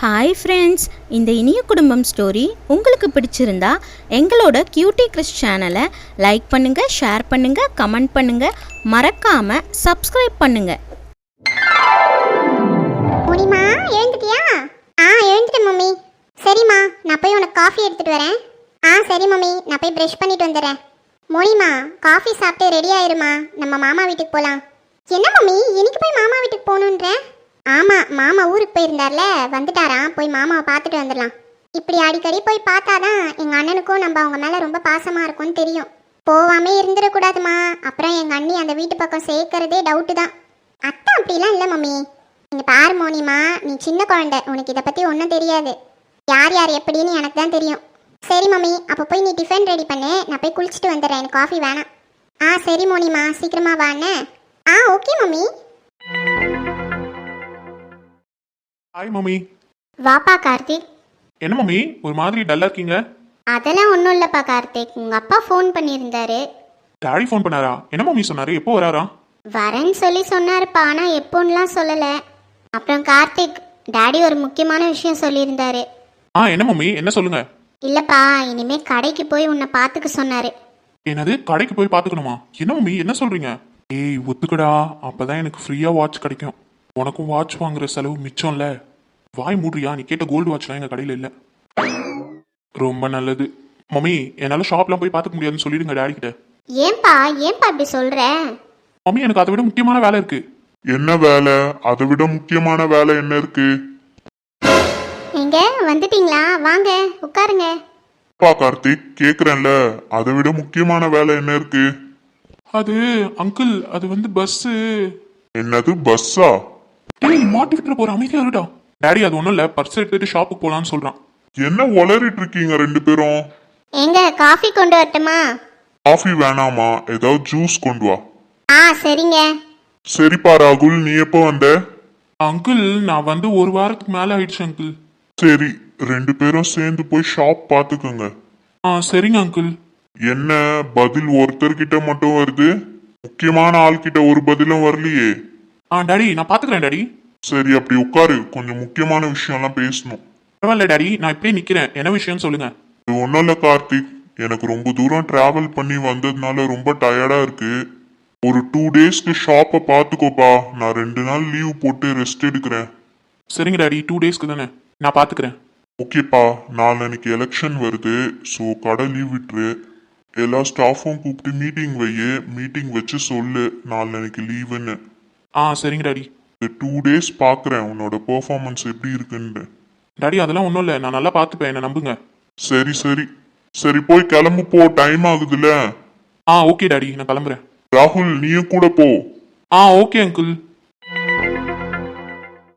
Hi friends இந்த இனிய குடும்பம் ஸ்டோரி உங்களுக்கு பிடிச்சிருந்தா எங்களோட கியூட்டி கிறிஸ் சேனலை லைக் பண்ணுங்கள் ஷேர் பண்ணுங்கள் கமெண்ட் பண்ணுங்கள் மறக்காமல் சப்ஸ்கிரைப் பண்ணுங்கள் முனிமா எழுந்துட்டியா? ஆ எழுந்துட்டேன் மம்மி. சரிம்மா நான் போய் உனக்கு காஃபி எடுத்துகிட்டு வரேன். ஆ சரி மம்மி நான் போய் ப்ரெஷ் பண்ணிட்டு வந்துடுறேன். மொழிமா காஃபி சாப்பிட்டு ரெடி ஆயிருமா? நம்ம மாமா வீட்டுக்கு போகலாம் என்ன மம்மி இன்னைக்கு போய் மாமா வீட்டுக்கு போகணுன்ற? ஆமாம் மாமா ஊருக்கு போயிருந்தார்ல? வந்துட்டாராம். போய் மாமாவை பார்த்துட்டு வந்துடலாம். இப்படி அடிக்கடி போய் பார்த்தாதான் எங்கள் அண்ணனுக்கும் நம்ம அவங்க மேலே ரொம்ப பாசமாக இருக்கும்னு தெரியும். போகாமே இருந்துடக்கூடாதுமா. அப்புறம் எங்கள் அண்ணி அந்த வீட்டு பக்கம் சேர்க்கறதே டவுட்டு தான். அத்தை அப்படிலாம் இல்லை மம்மி. நீங்கள் பாரு மோனிமா. நீ சின்ன குழந்தை. உனக்கு இதை பற்றி ஒன்றும் தெரியாது. யார் யார் எப்படின்னு எனக்கு தான் தெரியும். சரி மம்மி. அப்போ போய் நீ டிஃபன் ரெடி பண்ணு. நான் போய் குளிச்சுட்டு வந்துடுறேன். எனக்கு காஃபி வேணாம். ஆ சரி மோனிமா. சீக்கிரமா வாண்ணே. ஆ ஓகே மம்மி. Hi mummy. வாப்பா கார்த்திக். என்ன மம்மி ஒரு மாதிரி டல்லா இருக்கீங்க? அதெல்லாம் ஒன்றும் இல்லைப்பா கார்த்திக். உங்கள் அப்பா ஃபோன் பண்ணியிருந்தாரு. டாடி ஃபோன் பண்ணாரா? என்ன மம்மி சொன்னாரு? எப்போ வராரா? வரேன்னு சொல்லி சொன்னாருப்பா ஆனால் எப்போன்னுலாம் சொல்லலை. அப்புறம் கார்த்திக் டாடி ஒரு முக்கியமான விஷயம் சொல்லியிருந்தாரு. ஆ என்ன மம்மி? என்ன சொல்லுங்க? இல்லைப்பா இனிமே கடைக்கு போய் உன்னை பார்த்துக்க சொன்னாரு. என்னது? கடைக்கு போய் பார்த்துக்கணுமா? என்ன மம்மி? என்ன சொல்றீங்க? ஏய் ஒத்துக்கடா. அப்பதான் எனக்கு ஃப்ரீயா வாட்ச் கிடைக்கும். உனக்கும் வாட்ச் வாங்குற செலவு மிச்சம்ல. வாய் மூடுறியா? நீ கேட்ட கோல்டு வாட்ச்லாம் எங்க கடையில இல்ல. ரொம்ப நல்லது. மம்மி என்னால ஷாப்லாம் போய் பார்த்துக்க முடியாதுன்னு சொல்லிடுங்க டாடி கிட்ட. ஏன்பா ஏன்பா இப்படி சொல்கிற மம்மி எனக்கு அதை விட முக்கியமான வேலை இருக்கு. என்ன வேலை? அதை விட முக்கியமான வேலை என்ன இருக்கு? எங்க வந்துட்டீங்களா? வாங்க உட்காருங்க. அப்பா கார்த்திக் கேக்குறேன்ல. அதை விட முக்கியமான வேலை என்ன இருக்கு? அது அங்கிள் அது வந்து பஸ்ஸு என்னது பஸ்ஸா டேய் மாட்டிக்கிட்டு போற அமைதியா இருடா. டாடி அது ஒன்றும் இல்லை. பர்ஸ் எடுத்துட்டு ஷாப்புக்கு போகலான்னு சொல்றான். என்ன உளறிட்டு இருக்கீங்க ரெண்டு பேரும்? எங்க காஃபி கொண்டு வரட்டுமா? காஃபி வேணாமா? ஏதாவது ஜூஸ் கொண்டு வா. ஆ சரிங்க. சரிப்பா ராகுல். நீ எப்போ வந்த? அங்கிள் நான் வந்து ஒரு வாரத்துக்கு மேலே ஆயிடுச்சு அங்கிள் சரி ரெண்டு பேரும் சேர்ந்து போய் ஷாப் பார்த்துக்கோங்க. ஆ சரிங்க அங்கிள் என்ன பதில் ஒருத்தர்கிட்ட மட்டும் வருது? முக்கியமான ஆள்கிட்ட ஒரு பதிலும் வரலையே. ஆ டாடி நான் பார்த்துக்கிறேன் டாடி சரி அப்படி உட்காரு. கொஞ்சம் முக்கியமான விஷயம்லாம் பேசணும். பரவாயில்ல டாடி. நான் இப்படியே நிற்கிறேன் என்ன விஷயம்னு சொல்லுங்க. இது ஒன்றும் இல்லை கார்த்திக். எனக்கு ரொம்ப தூரம் டிராவல் பண்ணி வந்ததுனால ரொம்ப டயர்டா இருக்கு. ஒரு டூ டேஸ்க்கு ஷாப்பை பார்த்துக்கோப்பா நான் ரெண்டு நாள் லீவ் போட்டு ரெஸ்ட் எடுக்கிறேன். சரிங்க டாடி. டூ டேஸ்க்கு தானே. நான் பார்த்துக்கிறேன் ஓகேப்பா. நாளைக்கு எலெக்ஷன் வருது. ஸோ கடை லீவ் விட்டுரு. எல்லா ஸ்டாஃபும் கூப்பிட்டு மீட்டிங் வையு. மீட்டிங் வச்சு சொல்லு. நாளைக்கு லீவுன்னு ஆ சரிங்க டாடி. டூ டேஸ் பார்க்குறேன் உன்னோட பெர்ஃபார்மன்ஸ் எப்படி இருக்குன்னு டாடி அதெல்லாம் ஒன்றும் இல்லை. நான் நல்லா பார்த்துப்பேன். என்னை நம்புங்க. சரி சரி. சரி போய் கிளம்பு போ. டைம் ஆகுதுல்ல. ஆ ஓகே டாடி நான் கிளம்புறேன். ராகுல் நீயும் கூட போ. ஆ ஓகே அங்கிள்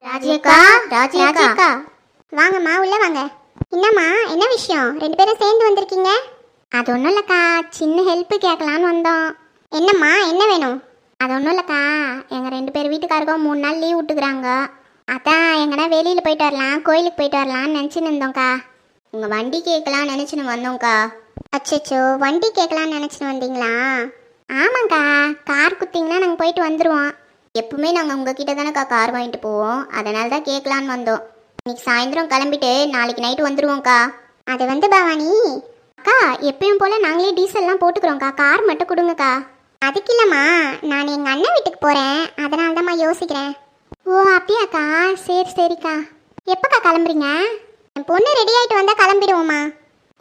ராஜியக்கா ராஜியக்கா வாங்கம்மா உள்ள வாங்க. என்னம்மா என்ன விஷயம்? ரெண்டு பேரும் சேர்ந்து வந்திருக்கீங்க? அது ஒன்றும் இல்லைக்கா. சின்ன ஹெல்ப் கேட்கலான்னு வந்தோம். என்னம்மா என்ன வேணும்? அது ஒன்றும் இல்லைக்கா. எங்கள் ரெண்டு பேர் வீட்டுக்காருக்கும் மூணு நாள் லீவ் விட்டுக்கிறாங்க. அதான் எங்கன்னா வெளியில் போயிட்டு வரலாம் கோயிலுக்கு போயிட்டு வரலாம்னு நினச்சின்னு இருந்தோம்க்கா. உங்கள் வண்டி கேட்கலாம் நினச்சின்னு வந்தோங்க்கா அச்சோ வண்டி கேட்கலான்னு நினச்சின்னு வந்தீங்களா? ஆமாங்க்கா கார் குத்திங்கன்னா நாங்கள் போயிட்டு வந்துடுவோம் எப்பவுமே நாங்கள் உங்ககிட்ட தானேக்கா கார் வாங்கிட்டு போவோம். அதனால தான் கேட்கலான்னு வந்தோம். இன்னைக்கு சாயந்தரம் கிளம்பிட்டு நாளைக்கு நைட்டு வந்துடுவோம்க்கா அது வந்து பவானி. அக்கா எப்பயும் போல் நாங்களே டீசல்லாம் போட்டுக்கிறோம்க்கா. கார் மட்டும் கொடுங்கக்கா. அதுக்கு இல்லைம்மா நான் எங்கள் அண்ணன் வீட்டுக்கு போகிறேன் அதனால தான்மா யோசிக்கிறேன். ஓ அப்படியாக்கா? சரி சரிக்கா. எப்போக்கா கிளம்புறீங்க? என் பொண்ணு ரெடி ஆகிட்டு வந்தால் கிளம்பிடுவோம்மா.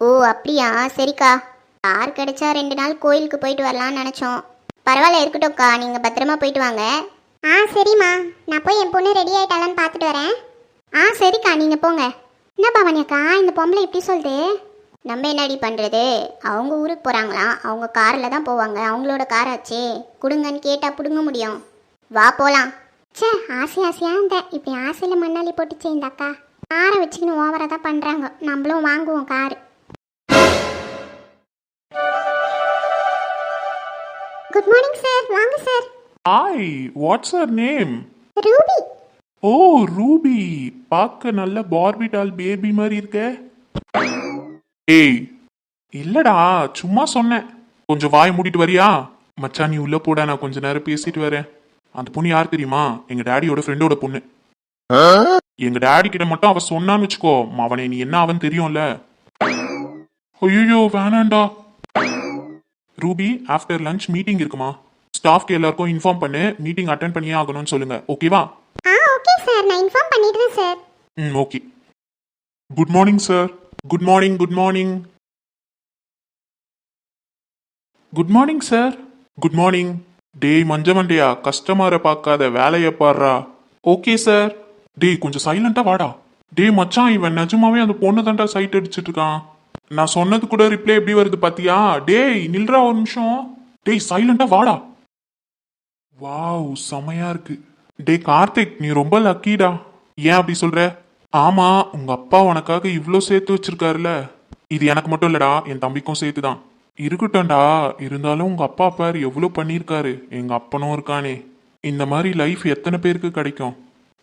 ஓ அப்படியா? சரிக்கா. கார் கிடைச்சா ரெண்டு நாள் கோயிலுக்கு போயிட்டு வரலாம்னு நினச்சோம். பரவாயில்ல இருக்கட்டும்க்கா. நீங்கள் பத்திரமா போயிட்டு வாங்க. ஆ சரிம்மா. நான் போய் என் பொண்ணு ரெடி ஆகிட்டாலான்னு பார்த்துட்டு வரேன். ஆ சரிக்கா. நீங்கள் போங்க. என்ன பவானியக்கா இந்த பொம்பளை எப்படி சொல்லுது. நம்ம என்னடி பண்ணுறது அவங்க ஊருக்கு போகிறாங்களாம் அவங்க காரில் தான் போவாங்க. அவங்களோட கார் ஆச்சே. கொடுங்கன்னு கேட்டால் பிடுங்க முடியும். வா போகலாம் ச்சே ஆசை ஆசையாக இருந்தேன் இப்படி ஆசையில் மண்ணாளி போட்டுச்சே இந்த அக்கா. காரை வச்சுக்கின்னு ஓவராக தான் பண்ணுறாங்க நம்மளும் வாங்குவோம் காரு. குட் மார்னிங் சார் வாங்க sir hi what's your name Ruby O Ruby பார்க்க நல்ல பார்பி டால் பேபி மாதிரி இருக்க. ஏய். இல்லடா சும்மா சொன்னேன். கொஞ்சம் வாய் மூடிட்டு வரியா? மச்சான் நீ உள்ள போடா நான் கொஞ்ச நேரம் பேசிட்டு வரேன். அந்த பொண்ணு யார் தெரியுமா? எங்க டாடியோட ஃப்ரெண்டோட பொண்ணு. எங்க டாடி கிட்ட மட்டும் அவ சொன்னான்னு வச்சுக்கோ. அவனை நீ என்ன அவன் தெரியும்ல. ஐயோ வேணாண்டா. ரூபி ஆஃப்டர் லஞ்ச் மீட்டிங் இருக்குமா? ஸ்டாஃப்க்கு எல்லாருக்கும் இன்ஃபார்ம் பண்ணு. மீட்டிங் அட்டன் பண்ணியே ஆகணும்னு சொல்லுங்க. ஓகேவா ஆ ஓகே சார் நான் இன்ஃபார்ம் பண்ணிடுறேன் சார் ம் okay good morning sir good morning good morning good morning sir good morning டேய் மஞ்சமண்டையா கஸ்டமரை பார்க்காத வேலையை பாடுறா. ஓகே சார் டேய் கொஞ்சம் சைலண்டா வாடா. டேய் மச்சான் இவன் நிஜமாவே அந்த பொண்ணு தாண்டா சைட் அடிச்சிட்டு இருக்கான். நான் சொன்னது கூட ரிப்ளை எப்படி வருது பாத்தியா? டேய் நில்றா ஒரு நிமிஷம். டேய் சைலண்டா வாடா. வாவ் செமையா இருக்கு. டே கார்த்திக் நீ ரொம்ப லக்கிடா ஏன் அப்படி சொல்ற? ஆமா உங்க அப்பா உனக்காக இவ்வளோ சேர்த்து வச்சிருக்காருல. இது எனக்கு மட்டும் இல்லடா என் தம்பிக்கும் சேர்த்து தான் இருக்கட்டும்டா இருந்தாலும் உங்க அப்பா பாரு எவ்வளோ பண்ணியிருக்காரு. எங்க அப்பனும் இருக்கானே. இந்த மாதிரி லைஃப் எத்தனை பேருக்கு கிடைக்கும்?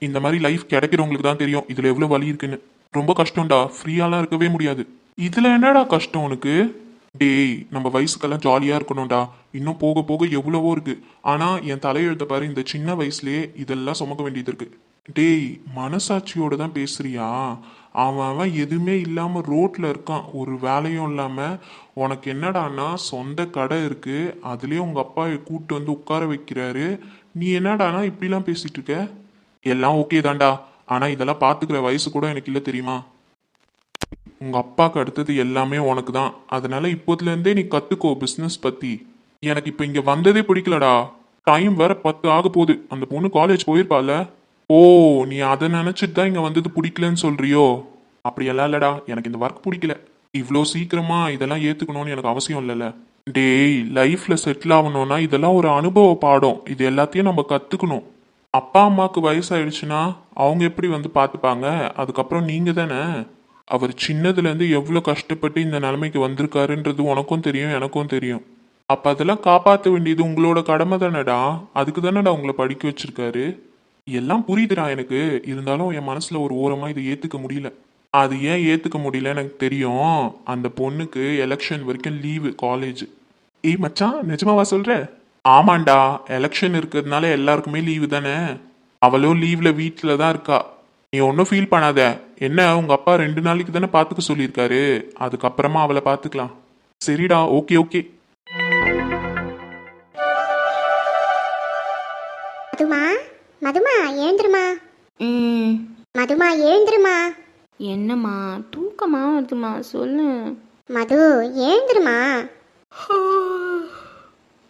இந்த மாதிரி லைஃப் கிடைக்கிறவங்களுக்கு தான் தெரியும் இதுல எவ்வளோ வலி இருக்குன்னு. ரொம்ப கஷ்டம்டா ஃப்ரீயாலாம் இருக்கவே முடியாது. இதுல என்னடா கஷ்டம் உனக்கு? டேய் நம்ம வயசுக்கெல்லாம் ஜாலியா இருக்கணும்டா. இன்னும் போக போக எவ்வளவோ இருக்கு. ஆனா என் தலையெழுத்த பாரு இந்த சின்ன வயசுலயே இதெல்லாம் சுமக்க வேண்டியது இருக்கு. டேய் மனசாட்சியோட தான் பேசுறியா? அவன் அவன் எதுவுமே இல்லாம ரோட்ல இருக்கான். ஒரு வேலையும் இல்லாம உனக்கு என்னடான்னா சொந்த கடை இருக்கு. அதுலயே உங்க அப்பா கூட்டு வந்து உட்கார வைக்கிறாரு. நீ என்னடானா இப்படிலாம் பேசிட்டு இருக்க? எல்லாம் ஓகே தான்டா. ஆனா இதெல்லாம் பாத்துக்கிற வயசு கூட எனக்கு இல்ல தெரியுமா? உங்க அப்பாக்கு அடுத்தது எல்லாமே உனக்கு தான். அதனால இப்போதுல இருந்தே நீ கத்துக்கோ பிசினஸ் பத்தி. எனக்கு இப்ப இங்க வந்ததே பிடிக்கலடா. டைம் வேற பத்து ஆக போகுது. அந்த பொண்ணு காலேஜ் போயிருப்பால ஓ நீ அதை நினைச்சிட்டு தான் இங்க வந்தது பிடிக்கலன்னு சொல்றியோ? அப்படியெல்லாம் இல்லடா எனக்கு இந்த ஒர்க் பிடிக்கல. இவ்வளோ சீக்கிரமா இதெல்லாம் ஏத்துக்கணும்னு எனக்கு அவசியம் இல்லைல்ல டேய் லைஃப்ல செட்டில் ஆகணும்னா இதெல்லாம் ஒரு அனுபவ பாடம். இது எல்லாத்தையும் நம்ம கத்துக்கணும். அப்பா அம்மாவுக்கு வயசாயிடுச்சுன்னா அவங்க எப்படி வந்து பார்த்துப்பாங்க அதுக்கப்புறம் நீங்க தானே? அவர் சின்னதுலேருந்து எவ்வளோ கஷ்டப்பட்டு இந்த நிலைமைக்கு வந்திருக்காருன்றது உனக்கும் தெரியும் எனக்கும் தெரியும். அப்போ அதெல்லாம் காப்பாற்ற வேண்டியது உங்களோட கடமை தானடா? அதுக்கு தானடா உங்களை படிக்க வச்சிருக்காரு? எல்லாம் புரியுதுடா எனக்கு. இருந்தாலும் என் மனசில் ஒரு ஓரமாக இதை ஏற்றுக்க முடியல. அது ஏன் ஏற்றுக்க முடியல எனக்கு தெரியும். அந்த பொண்ணுக்கு எலெக்ஷன் வரைக்கும் லீவு காலேஜ் ஏய் மச்சான் நிஜமாவா சொல்ற? ஆமாண்டா எலெக்ஷன் இருக்கிறதுனால எல்லாருக்குமே லீவு தானே. அவளும் லீவ்ல வீட்டில் தான் இருக்கா. நீ ஒன்றும் ஃபீல் பண்ணாத. என்ன உங்க அப்பா ரெண்டு நாளைக்கு தானே பார்த்துக்க சொல்லியிருக்காரு. அதுக்கப்புறமா அவளை பார்த்துக்கலாம் சரிடா ஓகே ஓகே மதுமா எழுந்துருமா? ம். மதுமா எழுந்துருமா? என்னம்மா தூக்கமா வருதுமா சொல்லு. மது எழுந்துருமா?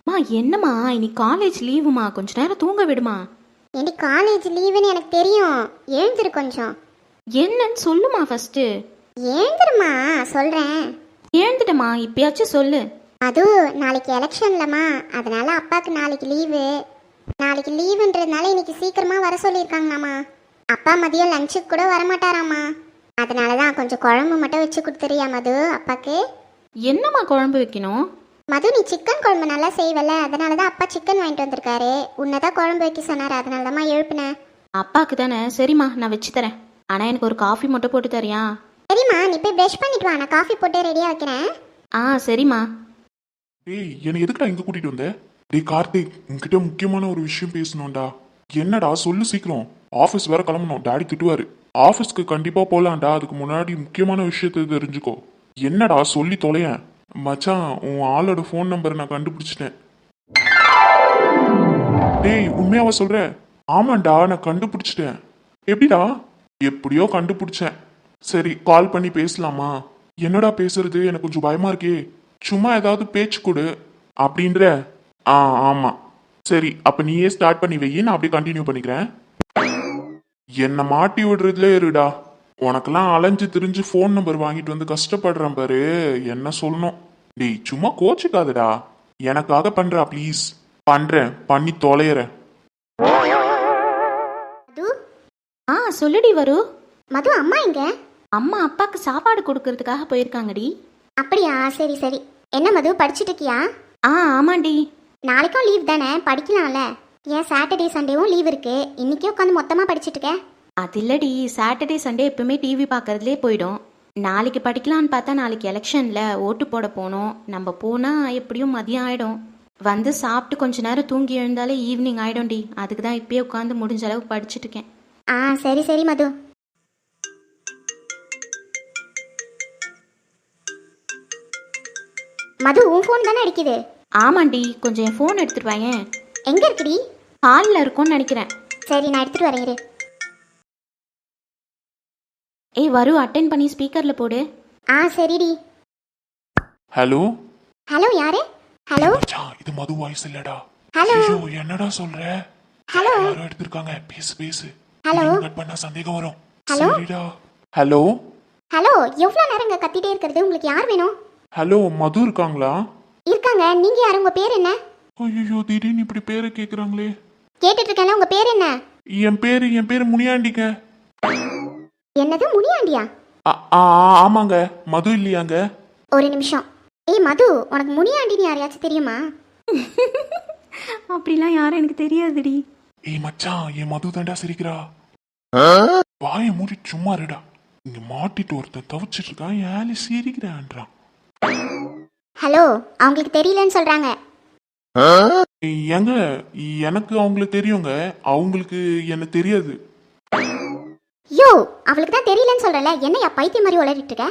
அம்மா என்னம்மா இன்னைக்கு காலேஜ் லீவுமா கொஞ்ச நேரம் தூங்க விடுமா? ஏண்டி காலேஜ் லீவுன்னு எனக்கு தெரியும். எழுந்துரு கொஞ்சம். என்னன்னு சொல்லுமா ஃபர்ஸ்ட் எழுந்துருமா? சொல்கிறேன் எழுந்துட்டம்மா இப்பயாச்சும் சொல்லு. மது நாளைக்கு எலெக்ஷன்லம்மா அதனால அப்பாவுக்கு நாளைக்கு லீவு நாளைக்கு லீவுன்றதுனால இன்னைக்கு சீக்கிரமா வர சொல்லியிருக்காங்கண்ணாம்மா அப்பா மதியம் லஞ்சுக்கு கூட வரமாட்டாராம்மா அதனால தான் கொஞ்சம் குழம்பு மட்டும் வச்சு கொடுத்துறியா மது அப்பாக்கு? என்னம்மா குழம்பு வைக்கணும்? மது நீ சிக்கன் குழம்பு நல்லா செய்வல அதனால தான் அப்பா சிக்கன் வாங்கிட்டு வந்திருக்காரு. உன்னை தான் குழம்பு வைக்க சொன்னார் அதனால தான்மா எழுப்பினேன் அப்பாக்கு தானே. சரிம்மா நான் வச்சு தரேன். ஆனால் எனக்கு ஒரு காஃபி மட்டும் போட்டு தரியா? சரிம்மா நீ போய் ப்ரஷ் பண்ணிட்டு வா நான் காஃபி போட்டு ரெடியாக வைக்கிறேன். ஆ சரிம்மா. டேய் என்னை எதுக்குடா இங்க கூட்டிட்டு வந்த? டேய் கார்த்திக் உங்ககிட்ட முக்கியமான ஒரு விஷயம் பேசணும்டா. என்னடா சொல்லு சீக்கிரம். ஆஃபீஸ் வேற கிளம்பணும். டாடி திட்டுவாரு. ஆஃபீஸ்க்கு கண்டிப்பா போலாம்டா. அதுக்கு முன்னாடி முக்கியமான விஷயத்தை தெரிஞ்சுக்கோ. என்னடா சொல்லி தொலையேன். மச்சான் உன் ஆளோட ஃபோன் நம்பரை நான் கண்டுபிடிச்சிட்டேன். டேய் உண்மையாவா சொல்ற? ஆமாண்டா நான் கண்டுபிடிச்சிட்டேன். எப்படிடா? எப்படியோ கண்டுபிடிச்சேன். சரி கால் பண்ணி பேசலாமா? என்னடா பேசுறது? எனக்கு கொஞ்சம் பயமா இருக்கே. சும்மா ஏதாவது பேச்சு கொடு. அப்படின்ற ஆ ஆமா. சரி அப்ப நீயே ஸ்டார்ட் பண்ணி வை. நான் அப்படியே கண்டினியூ பண்ணிக்கிறேன். என்னை மாட்டி விடுறதுல இருடா. உனக்கெல்லாம் அலைஞ்சு திரிஞ்சு ஃபோன் நம்பர் வாங்கிட்டு வந்து கஷ்டப்படுறேன் பாரு. என்ன சொல்லணும்? டேய் சும்மா கோச்சுக்காதடா. எனக்காக பண்றா ப்ளீஸ் பண்றேன் பண்ணி தொலைறேன் மது? ஆ சொல்லுடி வரு. மது அம்மா எங்க? அம்மா அப்பாக்கு சாப்பாடு கொடுக்கறதுக்காக போயிருக்காங்கடி. அப்படியா? சரி சரி. என்ன மது படிச்சுட்டு இருக்கியா? ஆ ஆமாண்டி. நாளைக்கும் லீவ் தானே? படிக்கலாம்ல. ஏன் சாட்டர்டே சண்டேவும் லீவ் இருக்கு. இன்னைக்கே உட்காந்து மொத்தமாக படிச்சுட்டு இருக்க? அது இல்லடி. சாட்டர்டே சண்டே எப்பவுமே டிவி பார்க்கறதுலே போயிடும். நாளைக்கு படிக்கலாம்னு பார்த்தா நாளைக்கு எலெக்ஷன்ல ஓட்டு போட போனோம். நம்ம போனால் எப்படியும் மதியம் ஆகிடும் வந்து சாப்பிட்டு கொஞ்ச நேரம் தூங்கி எழுந்தாலே ஈவினிங் ஆகிடும்டி அதுக்கு தான் இப்பயே உட்காந்து முடிஞ்ச அளவு படிச்சுட்டு இருக்கேன். ஆ சரி சரி மது. மது உன் ஃபோன் தானே அடிக்குது? ஆமாண்டி கொஞ்சம் என் ஃபோன் எடுத்துட்டு வாயேன். எங்க இருக்குடி? ஹாலில் இருக்கும்னு நினைக்கிறேன். சரி நான் எடுத்துட்டு வரேன் இரு. ஏய் வரு அட்டென்ட் பண்ணி ஸ்பீக்கரில் போடு. ஆ சரிடி. ஹலோ ஹலோ யாரு? ஹலோ மச்சான் இது மது வாய்ஸ் இல்லடா. ஹலோ ஐயோ என்னடா சொல்ற? ஹலோ யாரோ எடுத்திருக்காங்க. பேசு பேசு. ஹலோ கட் பண்ணா சந்தேகம் வரும். ஹலோ? சரிடா. ஹலோ ஹலோ எவ்வளோ நேரம் இங்க கத்திட்டே இருக்கிறது? உங்களுக்கு யார் வேணும்? ஹலோ மது இருக்காங்களா? இருக்காங்க. நீங்க யார்? உங்க பேர் என்ன? ஐயோ திடீர்னு இப்படி பேரை கேக்குறாங்களே. கேட்டுட்டு இருக்கேன்ல உங்க பேர் என்ன? என் பேரு என் பேரு முனியாண்டிங்க. என்னது முனியாண்டியா? ஆ, ஆ, ஆமாங்க. மது இல்லையாங்க? ஒரு நிமிஷம். ஏய் மது உனக்கு முனியாண்டின்னு யாரையாச்சும் தெரியுமா? அப்படிலாம் யாரும் எனக்கு தெரியாதுடி. ஏய் மச்சான் என் மது தாண்டா சிரிக்கிறா. வாயை மூடி சும்மா இருடா. இங்க மாட்டிட்டு ஒருத்தன் தவிச்சிட்டு இருக்கான் ஏழை சிரிக்கிறான்றான். ஹலோ அவங்களுக்கு தெரியலன்னு சொல்றாங்க. ஏங்க எனக்கு அவங்கள தெரியுங்க. அவங்களுக்கு என்ன தெரியாது. யோ அவளுக்கு தான் தெரியலன்னு சொல்றல. என்னையா பைத்தியம் மாதிரி உளறிட்டு இருக்க?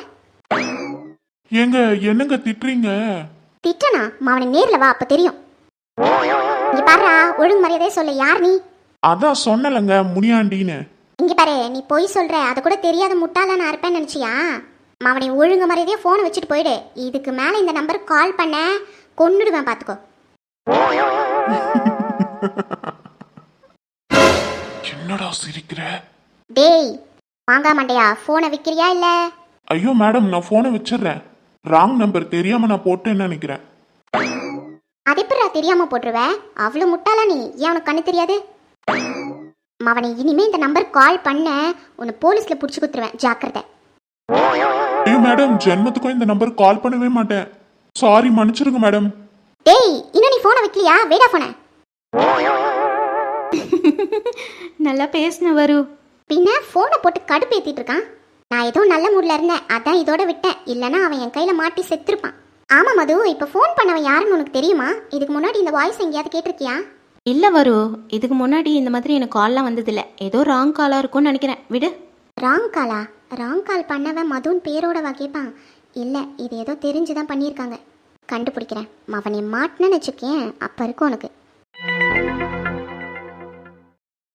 ஏங்க என்னங்க திட்டுறீங்க? திட்டனா? அவனை நேர்ல வா அப்ப தெரியும். இங்க பாருடா ஒழுங்கு மரியாதையே சொல்ல. யார் நீ? அதான் சொன்னலங்க முனியாண்டின்னு. இங்க பாரு நீ பொய் சொல்ற. அது கூட தெரியாத முட்டாளா நான் இருப்பேன்னு நினைச்சியா? அவனை ஒழுங்கு மரியாதையே போனை வச்சுட்டு போயிடு. இதுக்கு மேல இந்த நம்பருக்கு கால் பண்ண கொன்னுடுவேன் பாத்துக்கோ. என்னடா சிரிக்கிற? டேய் வாங்கா மண்டையா போனை விக்கிறியா இல்ல? ஐயோ மேடம் நான் போனை வச்சிடுறேன் ராங் நம்பர் தெரியாம நான் போட்டேன்னு நினைக்கிறேன். அது எப்படிடா தெரியாம போட்டுருவ? அவ்வளவு முட்டாளா நீ? ஏன் உனக்கு கண்ணு தெரியாது? அவனை இனிமே இந்த நம்பருக்கு கால் பண்ண உன்னை போலீஸ்ல புடிச்சு குத்துருவேன். ஜாக்கிரதை. ஐயோ மேடம் ஜென்மத்துக்கும் இந்த நம்பர் கால் பண்ணவே மாட்டேன். சாரி மன்னிச்சிருங்க மேடம் டேய் இன்னும் நீ போனை வைக்கலையா? வேடா போன நல்லா பேசின வரு. பின்ன போனை போட்டு கடுப்பேத்திட்டு இருக்கான். நான் ஏதோ நல்ல மூட்ல இருந்தேன். அதான் இதோட விட்டேன். இல்லனா அவன் என் கையில மாட்டி செத்துருப்பான். ஆமா மது இப்ப ஃபோன் பண்ணவன் யாருன்னு உனக்கு தெரியுமா? இதுக்கு முன்னாடி இந்த வாய்ஸ் எங்கேயாவது கேட்டிருக்கியா? இல்லை வரு. இதுக்கு முன்னாடி இந்த மாதிரி எனக்கு கால்லாம் வந்ததில்ல. ஏதோ ராங் காலாக இருக்கும்னு நினைக்கிறேன். விடு. ராங் காலா ராங் கால் பண்ணவன் மதுன் பேரோட கேட்பான் இல்லை இது ஏதோ தெரிஞ்சு தான் பண்ணியிருக்காங்க. கண்டுபிடிக்கிறேன். அவனை மாட்டினு வச்சுக்கேன் அப்போ இருக்கும் உனக்கு.